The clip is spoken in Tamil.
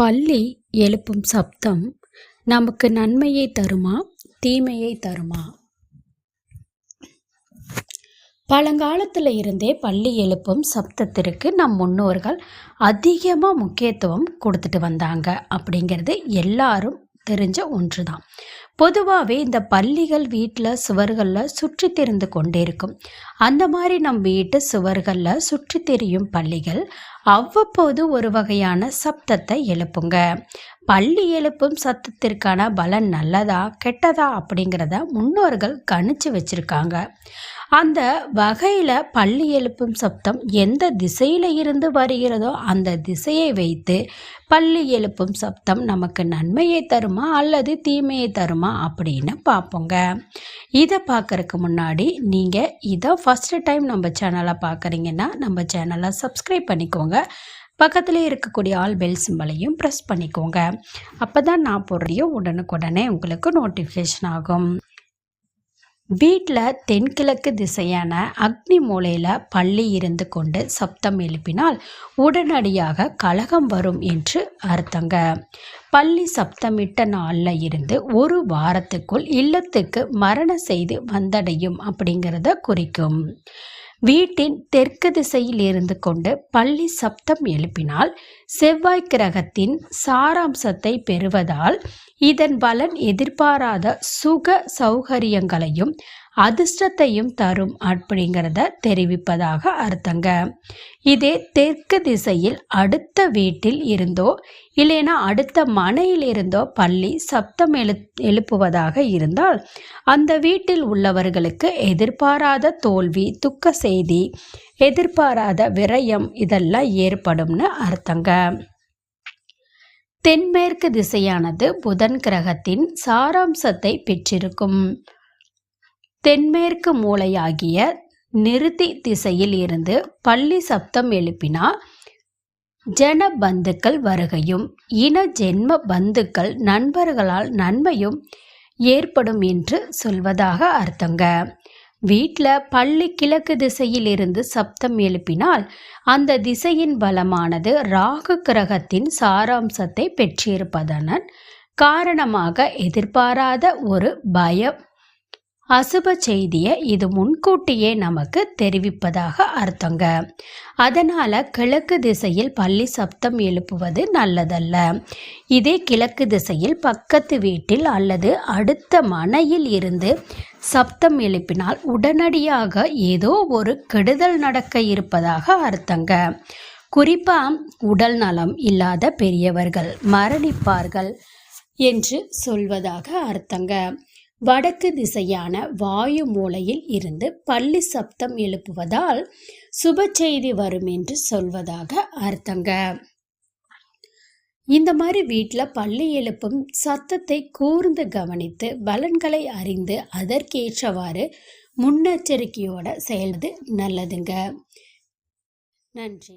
பள்ளி எழுப்பும் சப்தம் நமக்கு நன்மையை தருமா தீமையை தருமா? பழங்காலத்தில் இருந்தே பள்ளி எழுப்பும் சப்தத்திற்கு நம் முன்னோர்கள் அதிகமாக முக்கியத்துவம் கொடுத்துட்டு வந்தாங்க. அப்படிங்கிறது எல்லாரும் தெரிஞ்ச ஒன்று தான் பொதுவாகவே இந்த பள்ளிகள் வீட்டில் சுவர்களில் சுற்றி தெரிந்து கொண்டே இருக்கும் அந்த மாதிரி நம் வீட்டு சுவர்களில் சுற்றி தெரியும் பள்ளிகள் அவ்வப்போது ஒரு வகையான சப்தத்தை எழுப்புங்க. பள்ளி எழுப்பும் சத்தத்திற்கான பலன் நல்லதா கெட்டதா அப்படிங்கிறத முன்னோர்கள் கணிச்சு வச்சிருக்காங்க. அந்த வகையில் பள்ளி எழுப்பும் சப்தம் எந்த திசையில் இருந்து வருகிறதோ அந்த திசையை வைத்து பள்ளி எழுப்பும் சப்தம் நமக்கு நன்மையை தருமா அல்லது தீமையை தருமா அப்படின்னு பார்ப்போங்க. இதை பார்க்குறக்கு முன்னாடி நீங்கள் இதை ஃபஸ்ட்டு டைம் நம்ம சேனலை பார்க்குறீங்கன்னா நம்ம சேனலை சப்ஸ்கிரைப் பண்ணிக்கோங்க. பக்கத்தில் இருக்கக்கூடிய ஆல் பெல் சிம்பலையும் ப்ரெஸ் பண்ணிக்கோங்க. அப்போ தான் நான் போடுறையோ உடனுக்குடனே உங்களுக்கு நோட்டிஃபிகேஷன் ஆகும். வீட்டில் தென்கிழக்கு திசையான அக்னி மூலையில் பள்ளி இருந்து கொண்டு சப்தம் எழுப்பினால் உடனடியாக கலகம் வரும் என்று அர்த்தங்க. பள்ளி சப்தமிட்ட நாளில் இருந்து ஒரு வாரத்துக்குள் இல்லத்துக்கு மரண செய்து வந்தடையும் அப்படிங்கிறத குறிக்கும். வீட்டின் தெற்கு திசையில் இருந்து கொண்டு பள்ளி சப்தம் எழுப்பினால் செவ்வாய் கிரகத்தின் சாராம்சத்தை பெறுவதால் இதன் பலன் எதிர்பாராத சுக சௌகரியங்களையும் அதிர்ஷ்டத்தையும் தரும் அப்படிங்கிறத தெரிவிப்பதாக அர்த்தங்க. இதே தெற்கு திசையில் அடுத்த வீட்டில் இருந்தோ இல்லைனா அடுத்த மனையில் இருந்தோ பள்ளி சப்தம் எழு எழுப்புவதாக இருந்தால் அந்த வீட்டில் உள்ளவர்களுக்கு எதிர்பாராத தோல்வி துக்க செய்தி எதிர்பாராத விரயம் இதெல்லாம் ஏற்படும்னு அர்த்தங்க. தென்மேற்கு திசையானது புதன் கிரகத்தின் சாராம்சத்தை பெற்றிருக்கும். தென்மேற்கு மூலையாகிய நிறுத்தி திசையில் இருந்து பள்ளி சப்தம் எழுப்பினா ஜன பந்துக்கள் வருகையும் இன ஜென்ம பந்துக்கள் நண்பர்களால் நன்மையும் ஏற்படும் என்று சொல்வதாக அர்த்தங்க. வீட்டில் பள்ளி கிழக்கு திசையில் இருந்து சப்தம் எழுப்பினால் அந்த திசையின் பலமானது ராகு கிரகத்தின் சாராம்சத்தை பெற்றிருப்பதனன் காரணமாக எதிர்பாராத ஒரு பயம். அசுப செய்தியை இது முன்கூட்டியே நமக்கு தெரிவிப்பதாக அர்த்தங்க. அதனால் கிழக்கு திசையில் பள்ளி சப்தம் எழுப்புவது நல்லதல்ல. இதே கிழக்கு திசையில் பக்கத்து வீட்டில் அல்லது அடுத்த மனையில் இருந்து சப்தம் எழுப்பினால் உடனடியாக ஏதோ ஒரு கெடுதல் நடக்க இருப்பதாக அர்த்தங்க. குறிப்பாக உடல் நலம் இல்லாத பெரியவர்கள் மரணிப்பார்கள் என்று சொல்வதாக அர்த்தங்க. வடக்கு திசையான வாயு மூலையில் இருந்து பள்ளி சப்தம் எழுப்புவதால் சுப செய்தி வரும் என்று சொல்வதாக அர்த்தங்க. இந்த மாதிரி வீட்டில் பள்ளி எழுப்பும் சத்தத்தை கூர்ந்து கவனித்து பலன்களை அறிந்து அதற்கேற்றவாறு முன்னெச்சரிக்கையோட செயல்வது நல்லதுங்க. நன்றி.